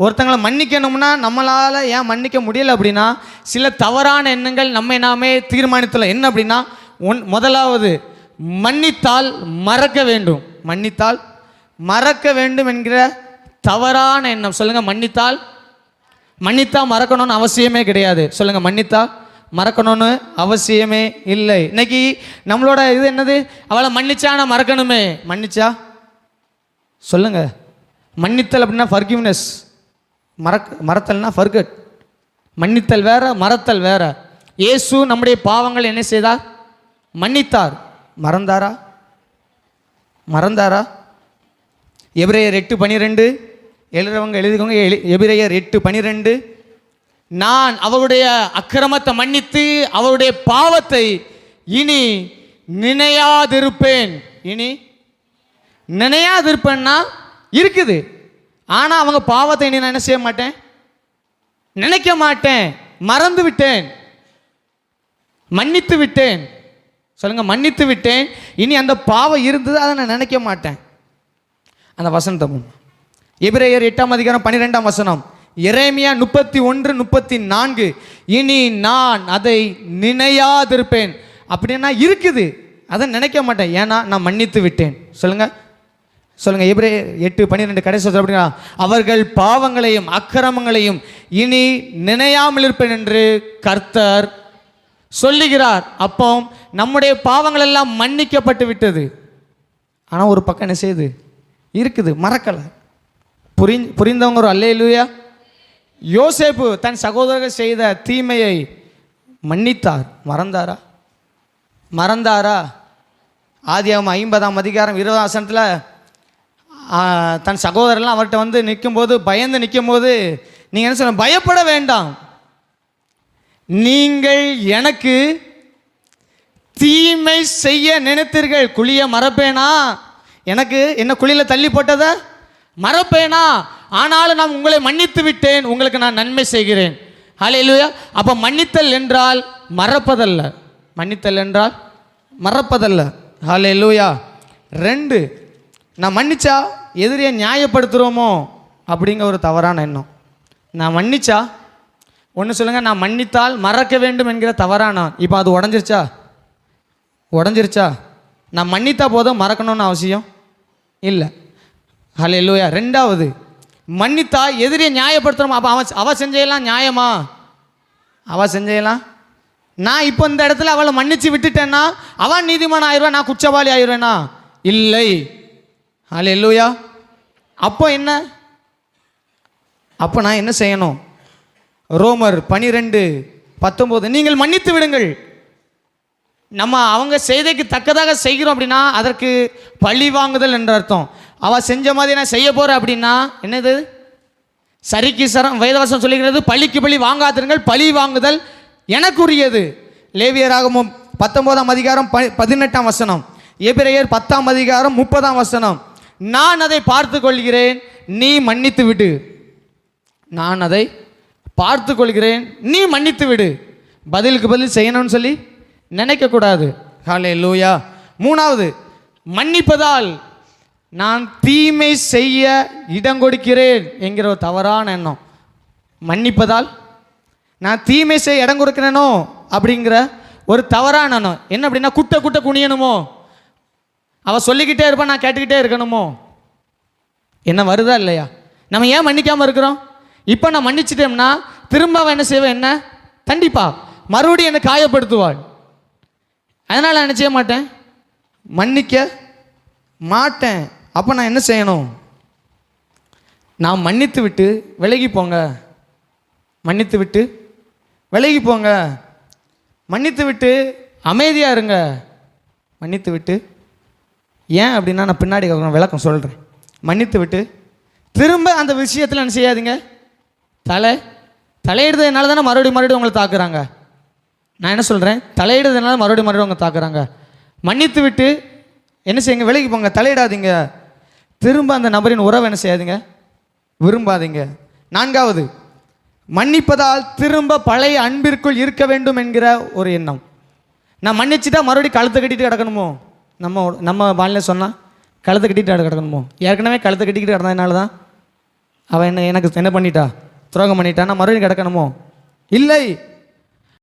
ஒருத்தங்களை மன்னிக்கணும்னா நம்மளால் ஏன் மன்னிக்க முடியல அப்படின்னா சில தவறான எண்ணங்கள் நம்மை நாமே தீர்மானித்துல. என்ன அப்படின்னா ஒன் முதலாவது மன்னித்தால் மறக்க வேண்டும். மன்னித்தால் மறக்க வேண்டும் என்கிற தவறான எண்ணம். சொல்லுங்கள் மன்னித்தால். மன்னித்தால் மறக்கணும்னு அவசியமே கிடையாது. சொல்லுங்கள் மன்னித்தால் மறக்கணும்னு அவசியமே இல்லை. இன்னைக்கு நம்மளோட இது என்னது? அவளை மன்னிச்சா நான் மறக்கணுமே? மன்னிச்சா? சொல்லுங்கள் மன்னித்தல் அப்படின்னா ஃபர்கிவ்னஸ் மறக் மறத்தல்னா ஃபர்கட் மன்னித்தல் வேற மறத்தல் வேற. இயேசு நம்முடைய பாவங்கள் என்ன செய்தார்? மன்னித்தார். மறந்தாரா? மறந்தாரா? எபிரேயர் எட்டு பனிரெண்டு. எழுதுறவங்க எழுதிக்கோங்க. எழு எபிரேயர் எட்டு பனிரெண்டு. நான் அவருடைய அக்கிரமத்தை மன்னித்து அவருடைய பாவத்தை இனி நினையாதிருப்பேன். இனி நினையாதிருப்பேன்னா இருக்குது. ஆனால் அவங்க பாவத்தை இனி நான் என்ன செய்ய மாட்டேன்? நினைக்க மாட்டேன். மறந்து விட்டேன். மன்னித்து விட்டேன். சொல்லுங்க மன்னித்து விட்டேன். இனி அந்த பாவம் இருந்தது அதை நான் நினைக்க மாட்டேன். அந்த வசனத்தை எபிரேயர் எட்டாம் அதிகாரம் பன்னிரெண்டாம் வசனம். இறைமையா முப்பத்தி ஒன்று முப்பத்தி நான்கு. இனி நான் அதை நினையாதிருப்பேன். அப்படின்னா இருக்குது. அதை நினைக்க மாட்டேன். ஏன்னா நான் மன்னித்து விட்டேன். சொல்லுங்கள் சொல்லுங்க எப்படி எட்டு பன்னிரெண்டு கடைசி அப்படின்னா அவர்கள் பாவங்களையும் அக்கிரமங்களையும் இனி நினையாமல் இருப்பேன் என்று கர்த்தர் சொல்லுகிறார். அப்போ நம்முடைய பாவங்கள் எல்லாம் மன்னிக்கப்பட்டு விட்டது. ஆனால் ஒரு பக்கம் என்ன செய்யுது? இருக்குது மறக்கலை. புரி புரிந்தவங்க ஒரு அல்லேலூயா? யோசேப்பு தன் சகோதரர்கள் செய்த தீமையை மன்னித்தார். மறந்தாரா? மறந்தாரா? ஆதி ஐம்பதாம் அதிகாரம் இருபதாம் வசனத்தில் தன் சகோதரர்லாம் அவர்கிட்ட வந்து நிற்கும்போது பயந்து நிற்கும்போது நீங்கள் என்ன சொல்ல பயப்பட வேண்டாம். நீங்கள் எனக்கு தீமை செய்ய நினைத்தீர்கள். குழிய மறப்பேனா? எனக்கு என்ன குழியில் தள்ளி போட்டதை? மறப்பேனா? ஆனாலும் நான் உங்களை மன்னித்து விட்டேன். உங்களுக்கு நான் நன்மை செய்கிறேன். ஹalleluya அப்போ மன்னித்தல் என்றால் மறப்பதல்ல. மன்னித்தல் என்றால் மறப்பதல்ல. ஹalleluya ரெண்டு நான் மன்னிச்சா? எதிரியை நியாயப்படுத்துகிறோமோ அப்படிங்கிற ஒரு தவறான எண்ணம். நான் மன்னிச்சா? ஒன்று சொல்லுங்கள் நான் மன்னித்தால் மறக்க வேண்டும் என்கிற தவறான இப்போ அது உடஞ்சிருச்சா? உடஞ்சிருச்சா? நான் மன்னித்தா போதும் மறக்கணும்னு அவசியம் இல்லை. ஹலோ இல்லையா ரெண்டாவது மன்னித்தா எதிரியை நியாயப்படுத்துகிறோம் அப்போ அவன் அவள் செஞ்சையெல்லாம் நியாயமா? அவள் செஞ்சையெல்லாம் நான் இப்போ இந்த இடத்துல அவளை மன்னித்து விட்டுட்டேன்னா அவன் நீதிமான் ஆயிடுவேன் நான் குற்றவாளி ஆயிடுவேனா? இல்லை. ஹலே இல்லையா அப்போ என்ன? அப்போ நான் என்ன செய்யணும்? ரோமர் பனிரெண்டு பத்தொம்போது நீங்கள் மன்னித்து விடுங்கள். நம்ம அவங்க செய்தைக்கு தக்கதாக செய்கிறோம் அப்படின்னா அதற்கு பழி வாங்குதல் என்ற அர்த்தம். அவள் செஞ்ச மாதிரி நான் செய்ய போகிறேன் அப்படின்னா என்னது? சரிக்கு சரம் வேதவசம் சொல்லுகிறது பழிக்கு பழி வாங்காதிருங்கள் பழி வாங்குதல் எனக்குரியது. லேவியராகமும் பத்தொன்பதாம் அதிகாரம் ப பதினெட்டாம் வசனம். எபிரேயர் பத்தாம் அதிகாரம் முப்பதாம் வசனம். நான் அதை பார்த்து கொள்கிறேன் நீ மன்னித்து விடு நான் அதை பார்த்து கொள்கிறேன் நீ மன்னித்து விடு பதிலுக்கு பதில் செய்யணும்னு சொல்லி நினைக்கக்கூடாது. காலே லூயா மூணாவது மன்னிப்பதால் நான் தீமை செய்ய இடம் கொடுக்கிறேன் என்கிற ஒரு தவறான எண்ணம். மன்னிப்பதால் நான் தீமை செய்ய இடம் கொடுக்கிறேனோ அப்படிங்கிற ஒரு தவறான எண்ணம். என்ன அப்படின்னா குட்ட குட்ட குனியணுமோ? அவள் சொல்லிக்கிட்டே இருப்பான் நான் கேட்டுக்கிட்டே இருக்கணுமோ? என்ன வருதா இல்லையா? நம்ம ஏன் மன்னிக்காமல் இருக்கிறோம்? இப்போ நான் மன்னிச்சிட்டோம்னா திரும்ப அவன் என்ன செய்வேன் என்ன? கண்டிப்பாக மறுபடியும் என்னை காயப்படுத்துவாள். அதனால் நான் என்ன செய்ய மாட்டேன்? மன்னிக்க மாட்டேன். அப்போ நான் என்ன செய்யணும்? நான் மன்னித்து விட்டு விலகி போங்க. மன்னித்து விட்டு விலகி போங்க. மன்னித்து விட்டு அமைதியாக இருங்க. மன்னித்து விட்டு ஏன் அப்படின்னா நான் பின்னாடி விளக்கம் சொல்கிறேன் மன்னித்து விட்டு. திரும்ப அந்த விஷயத்தில் என்ன செய்யாதீங்க. தலை தலையிடுறதுனால தானே மறுபடியும் மறுபடியும் உங்களை தாக்குறாங்க. நான் என்ன சொல்கிறேன் தலையிடுறதுனால மறுபடியும் மறுபடியும் உங்களை தாக்குறாங்க. மன்னித்து விட்டு என்ன செய்யுங்க விலகி போங்க தலையிடாதீங்க. திரும்ப அந்த நபரின் உறவை என்ன செய்யாதீங்க. விரும்பாதீங்க. நான்காவது மன்னிப்பதால் திரும்ப பழைய அன்பிற்குள் இருக்க வேண்டும் என்கிற ஒரு எண்ணம். நான் மன்னிச்சுட்டா மறுபடியும் கழுத்தை கட்டிட்டு கிடக்கணுமோ? நம்ம நம்ம பாலில் சொன்னால் கழுத்தை கட்டிட்டு கிடக்கணுமோ? ஏற்கனவே கழுத்தை கட்டிக்கிட்டு கிடந்ததுனால தான் அவன் என்ன எனக்கு என்ன பண்ணிட்டா? துரோகம் பண்ணிட்டான்னா மறுபடியும் கிடக்கணுமோ? இல்லை!